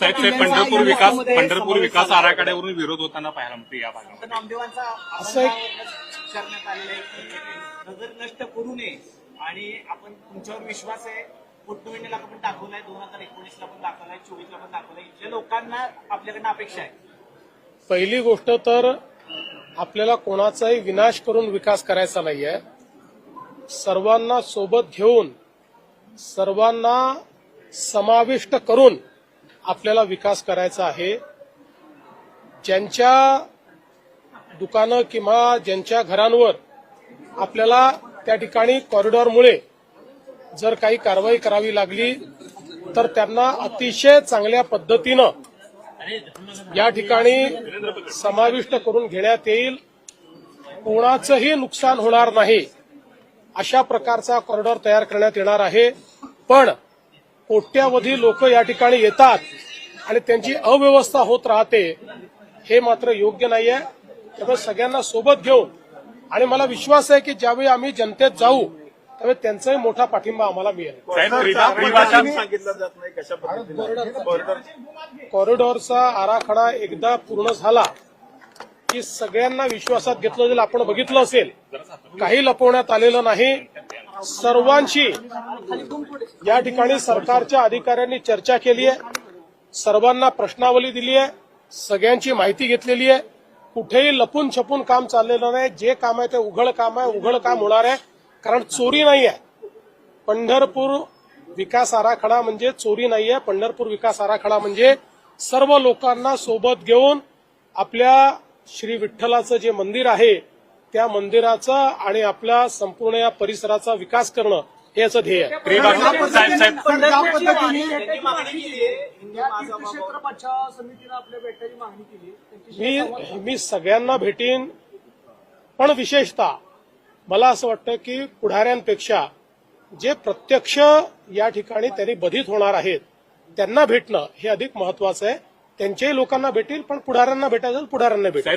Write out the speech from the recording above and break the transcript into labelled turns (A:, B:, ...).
A: साहेब साहेब पंढरपूर विकास पंढरपूर विकास आराखड्यावरून विरोध होताना पाहायला मिळते या भागामध्ये.
B: नामदेवांचा
C: असं एक-
B: अभंगावर करण्यात आलेला आहे की नगर नष्ट करू नये आणि आपण तुमच्यावर विश्वास आहे. पोटनिवडणुकीला पण दाखवलाय दोन हजार एकोणीसला पण दाखवलाय चोवीसला पण दाखवलाय इथल्या लोकांना आपल्याकडनं अपेक्षा आहे.
C: पहिली गोष्ट तर आपल्याला कोणाचाही विनाश करून विकास करायचा नाहीये. सर्वांना सोबत घेऊन सर्वांना समाविष्ट करून आपल्याला विकास करायचा आहे. ज्यांच्या दुकानं किंवा ज्यांच्या घरांवर आपल्याला त्या ठिकाणी कॉरिडॉरमुळे जर काही कारवाई करावी लागली तर त्यांना अतिशय चांगल्या पद्धतीनं या ठिकाणी समाविष्ट करून घेण्यात येईल. कोणाचंही नुकसान होणार नाही. अशा प्रकारचा कॉरिडॉर तयार करण्यात येणार आहे. पण कोट्यावधी लोक या ठिकाणी येतात आणि त्यांची अव्यवस्था होत राहते हे मात्र योग्य नाहीये. त्यामुळे सगळ्यांना सोबत घेऊन आणि मला विश्वास आहे की ज्यावेळी आम्ही जनतेत जाऊ त्यावेळी त्यांचाही मोठा पाठिंबा आम्हाला मिळेल. कॉरिडॉरचा आराखडा एकदा पूर्ण झाला की सगळ्यांना विश्वासात घेतलं जाईल. आपण बघितलं असेल काही लपवण्यात आलेलं नाही. सर्वांशी या ठिकाणी सरकारच्या अधिकाऱ्यांनी चर्चा केली आहे. सर्वांना प्रश्नावली दिली आहे. सगळ्यांची माहिती घेतलेली आहे. कुठेही लपून छपून काम चाललेलं नाही. जे काम आहे ते उघड काम आहे. उघड काम होणार आहे. कारण चोरी नाही आहे. पंढरपूर विकास आराखडा म्हणजे चोरी नाही आहे. पंढरपूर विकास आराखडा म्हणजे सर्व लोकांना सोबत घेऊन आपल्या श्री विठ्ठलाचं जे मंदिर आहे त्या मंदिराचा आणि आपल्या संपूर्ण या परिसराचा विकास करणं हे याचं ध्येय आहे. मी मी सगळ्यांना भेटीन पण विशेषतः मला असं वाटतं की पुढाऱ्यांपेक्षा जे प्रत्यक्ष या ठिकाणी त्यांनी बधित होणार आहेत त्यांना भेटणं हे अधिक महत्वाचं आहे. त्यांच्याही लोकांना भेटेल पण पुढाऱ्यांना भेटायचं पुढाऱ्यांना भेटेल.